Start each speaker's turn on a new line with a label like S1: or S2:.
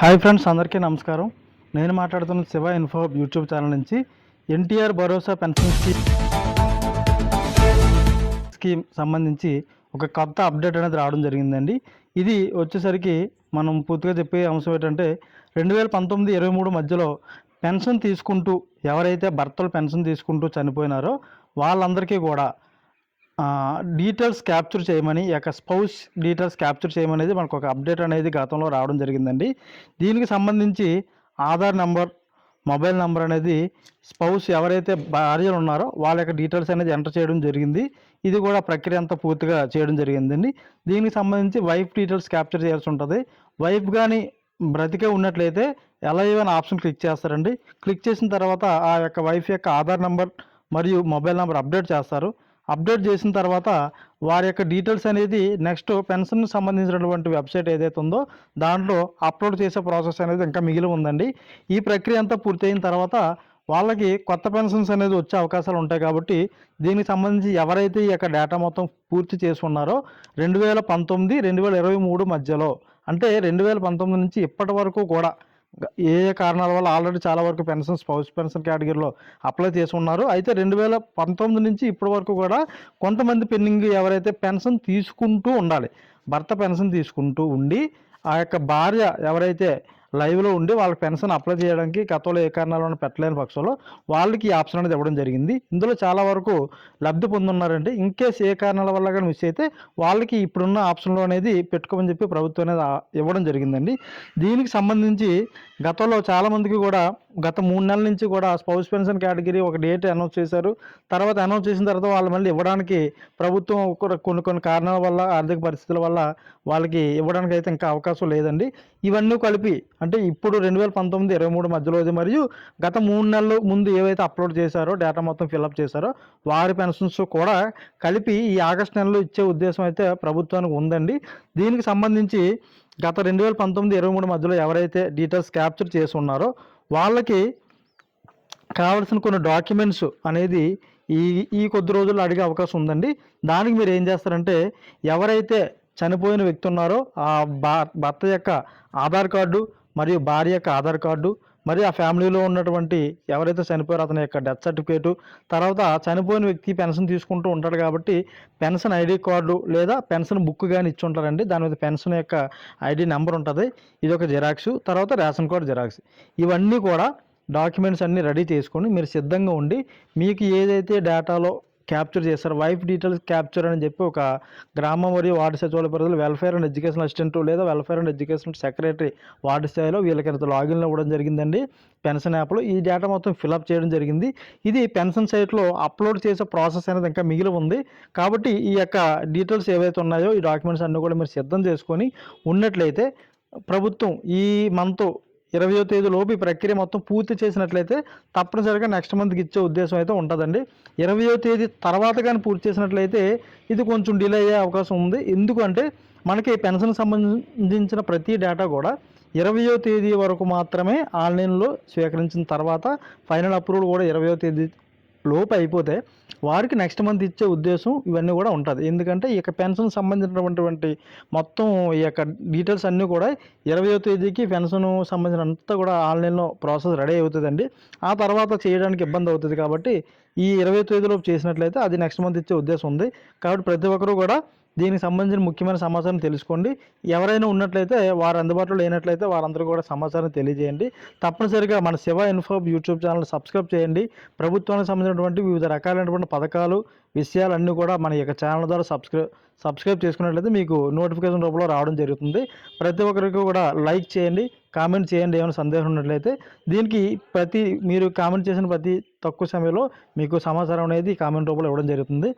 S1: Hi friends అందరికీ నమస్కారం. నేను మాట్లాడుతున్న శివ ఇన్ఫో యూట్యూబ్ ఛానల్ నుంచి ఎన్టీఆర్ భరోసా పెన్షన్ స్కీమ్ స్కీమ్ సంబంధించి ఒక కొత్త అప్డేట్ అనేది రావడం జరిగిందండి. ఇది వచ్చేసరికి మనం పూర్తిగా చెప్పే అంశం ఏంటంటే రెండు వేల పంతొమ్మిది ఇరవై మూడు మధ్యలో పెన్షన్ తీసుకుంటూ ఎవరైతే భర్తలు పెన్షన్ తీసుకుంటూ చనిపోయినారో వాళ్ళందరికీ కూడా డీటెయిల్స్ క్యాప్చర్ చేయమని ఈ యొక్క స్పౌస్ డీటెయిల్స్ క్యాప్చర్ చేయమనేది మనకు ఒక అప్డేట్ అనేది గతంలో రావడం జరిగిందండి. దీనికి సంబంధించి ఆధార్ నెంబర్ మొబైల్ నెంబర్ అనేది స్పౌస్ ఎవరైతే భార్యలు ఉన్నారో వాళ్ళ యొక్క డీటెయిల్స్ అనేది ఎంటర్ చేయడం జరిగింది. ఇది కూడా ప్రక్రియ అంతా పూర్తిగా చేయడం జరిగిందండి. దీనికి సంబంధించి వైఫ్ డీటెయిల్స్ క్యాప్చర్ చేయాల్సి ఉంటుంది. వైఫ్ కానీ బ్రతికే ఉన్నట్లయితే ఎలా ఏమైనా ఆప్షన్ క్లిక్ చేస్తారండి. క్లిక్ చేసిన తర్వాత ఆ యొక్క వైఫ్ యొక్క ఆధార్ నెంబర్ మరియు మొబైల్ నెంబర్ అప్డేట్ చేస్తారు. అప్డేట్ చేసిన తర్వాత వారి యొక్క డీటెయిల్స్ అనేది నెక్స్ట్ పెన్షన్కి సంబంధించినటువంటి వెబ్సైట్ ఏదైతే ఉందో దాంట్లో అప్లోడ్ చేసే ప్రాసెస్ అనేది ఇంకా మిగిలి ఉందండి. ఈ ప్రక్రియ అంతా పూర్తయిన తర్వాత వాళ్ళకి కొత్త పెన్షన్స్ అనేది వచ్చే అవకాశాలు ఉంటాయి కాబట్టి దీనికి సంబంధించి ఎవరైతే ఈ యొక్క డేటా మొత్తం పూర్తి చేసుకున్నారో రెండు వేల పంతొమ్మిది రెండు వేల ఇరవై మూడు మధ్యలో అంటే రెండు వేల పంతొమ్మిది నుంచి ఇప్పటి వరకు కూడా ఏ ఏ కారణాల వల్ల ఆల్రెడీ చాలా వరకు పెన్షన్ స్పౌస్ పెన్షన్ కేటగిరీలో అప్లై చేసుకున్నారు. అయితే రెండు వేల పంతొమ్మిది నుంచి ఇప్పటి వరకు కూడా కొంతమంది పెండింగ్ ఎవరైతే పెన్షన్ తీసుకుంటూ ఉండాలి భర్త పెన్షన్ తీసుకుంటూ ఉండి ఆ యొక్క భార్య ఎవరైతే లైవ్లో ఉండి వాళ్ళకి పెన్షన్ అప్లై చేయడానికి గతంలో ఏ కారణాలను పెట్టలేని పక్షంలో వాళ్ళకి ఈ ఆప్షన్ అనేది ఇవ్వడం జరిగింది. ఇందులో చాలా వరకు లబ్ధి పొందున్నారంటే ఇన్ కేస్ ఏ కారణాల వల్ల కానీ మిస్ అయితే వాళ్ళకి ఇప్పుడున్న ఆప్షన్లో అనేది పెట్టుకోమని చెప్పి ప్రభుత్వం అనేది ఇవ్వడం జరిగిందండి. దీనికి సంబంధించి గతంలో చాలామందికి కూడా గత మూడు నెలల నుంచి కూడా స్పౌస్ పెన్షన్ కేటగిరీ ఒక డేట్ అనౌన్స్ చేశారు. తర్వాత అనౌన్స్ చేసిన తర్వాత వాళ్ళు మళ్ళీ ఇవ్వడానికి ప్రభుత్వం కొన్ని కొన్ని కారణాల వల్ల ఆర్థిక పరిస్థితుల వల్ల వాళ్ళకి ఇవ్వడానికి అయితే ఇంకా అవకాశం లేదండి. ఇవన్నీ కలిపి అంటే ఇప్పుడు రెండు వేల పంతొమ్మిది ఇరవై మూడు మధ్యలో ఇది మరియు గత మూడు నెలలు ముందు ఏవైతే అప్లోడ్ చేశారో డేటా మొత్తం ఫిల్అప్ చేశారో వారి పెన్షన్స్ కూడా కలిపి ఈ ఆగస్ట్ నెలలో ఇచ్చే ఉద్దేశం అయితే ప్రభుత్వానికి ఉందండి. దీనికి సంబంధించి గత రెండు వేల పంతొమ్మిది ఇరవై మూడు మధ్యలో ఎవరైతే డీటెయిల్స్ క్యాప్చర్ చేసి ఉన్నారో వాళ్ళకి కావాల్సిన కొన్ని డాక్యుమెంట్స్ అనేది ఈ ఈ కొద్ది రోజుల్లో అడిగే అవకాశం ఉందండి. దానికి మీరు ఏం చేస్తారంటే ఎవరైతే చనిపోయిన వ్యక్తి ఉన్నారో ఆ భర్త యొక్క ఆధార్ కార్డు మరియు భార్య యొక్క ఆధార్ కార్డు మరియు ఆ ఫ్యామిలీలో ఉన్నటువంటి ఎవరైతే చనిపోయారో అతని యొక్క డెత్ సర్టిఫికేటు తర్వాత చనిపోయిన వ్యక్తి పెన్షన్ తీసుకుంటూ ఉంటాడు కాబట్టి పెన్షన్ ఐడి కార్డు లేదా పెన్షన్ బుక్ కానీ ఇచ్చి ఉంటారండి. దాని మీద పెన్షన్ యొక్క ఐడి నెంబర్ ఉంటుంది. ఇది ఒక జిరాక్స్ తర్వాత రేషన్ కార్డు జిరాక్స్. ఇవన్నీ కూడా డాక్యుమెంట్స్ అన్నీ రెడీ చేసుకొని మీరు సిద్ధంగా ఉండి మీకు ఏదైతే డేటాలో క్యాప్చర్ చేస్తారు వైఫ్ డీటెయిల్స్ క్యాప్చర్ అని చెప్పి ఒక గ్రామ మరియు వార్డు సచివాలయ పరిధిలో వెల్ఫేర్ అండ్ ఎడ్యుకేషన్ అసిస్టెంట్ లేదా welfare and education secretary ward స్థాయిలో వీళ్ళకి ఇంత లాగిన్లు ఇవ్వడం జరిగిందండి. పెన్షన్ యాప్లో ఈ డేటా మొత్తం ఫిలప్ చేయడం జరిగింది. ఇది పెన్షన్ సైట్లో అప్లోడ్ చేసే ప్రాసెస్ అనేది ఇంకా మిగిలి ఉంది. కాబట్టి ఈ యొక్క డీటెయిల్స్ ఏవైతే ఉన్నాయో ఈ డాక్యుమెంట్స్ అన్నీ కూడా మీరు సిద్ధం చేసుకొని ఉన్నట్లయితే ప్రభుత్వం ఈ మంత్ ఇరవయో తేదీలోపు ఈ ప్రక్రియ మొత్తం పూర్తి చేసినట్లయితే తప్పనిసరిగా నెక్స్ట్ మంత్కి ఇచ్చే ఉద్దేశం అయితే ఉంటుందండి. ఇరవయో తేదీ తర్వాత కానీ పూర్తి చేసినట్లయితే ఇది కొంచెం డిలే అయ్యే అవకాశం ఉంది. ఎందుకంటే మనకి పెన్షన్ సంబంధించిన ప్రతి డేటా కూడా ఇరవయో తేదీ వరకు మాత్రమే ఆన్లైన్లో స్వీకరించిన తర్వాత ఫైనల్ అప్రూవల్ కూడా ఇరవయో తేదీ లోపు అయిపోతే వారికి నెక్స్ట్ మంత్ ఇచ్చే ఉద్దేశం ఇవన్నీ కూడా ఉంటుంది. ఎందుకంటే ఈ యొక్క పెన్షన్ సంబంధించినటువంటి మొత్తం ఈ యొక్క డీటెయిల్స్ అన్నీ కూడా ఇరవయో తేదీకి పెన్షన్ సంబంధించిన అంతా కూడా ఆన్లైన్లో ప్రాసెస్ రెడీ అవుతుందండి. ఆ తర్వాత చేయడానికి ఇబ్బంది అవుతుంది కాబట్టి ఈ ఇరవై తేదీలోపు చేసినట్లయితే అది నెక్స్ట్ మంత్ ఇచ్చే ఉద్దేశం ఉంది. కాబట్టి ప్రతి ఒక్కరూ కూడా దీనికి సంబంధించిన ముఖ్యమైన సమాచారం తెలుసుకోండి. ఎవరైనా ఉన్నట్లయితే వారు అందుబాటులో లేనట్లయితే వారందరూ కూడా సమాచారం తెలియజేయండి. తప్పనిసరిగా మన Shiva info YouTube channel subscribe చేయండి. ప్రభుత్వానికి సంబంధించినటువంటి వివిధ రకాలైనటువంటి పథకాలు విషయాలన్నీ కూడా మన యొక్క ఛానల్ ద్వారా సబ్స్క్రైబ్ సబ్స్క్రైబ్ చేసుకున్నట్లయితే మీకు నోటిఫికేషన్ రూపంలో రావడం జరుగుతుంది. ప్రతి ఒక్కరికి కూడా లైక్ చేయండి కామెంట్ చేయండి ఏమైనా సందేహం ఉన్నట్లయితే. దీనికి ప్రతి మీరు కామెంట్ చేసిన ప్రతి తక్కువ సమయంలో మీకు సమాచారం అనేది కామెంట్ రూపంలో ఇవ్వడం జరుగుతుంది.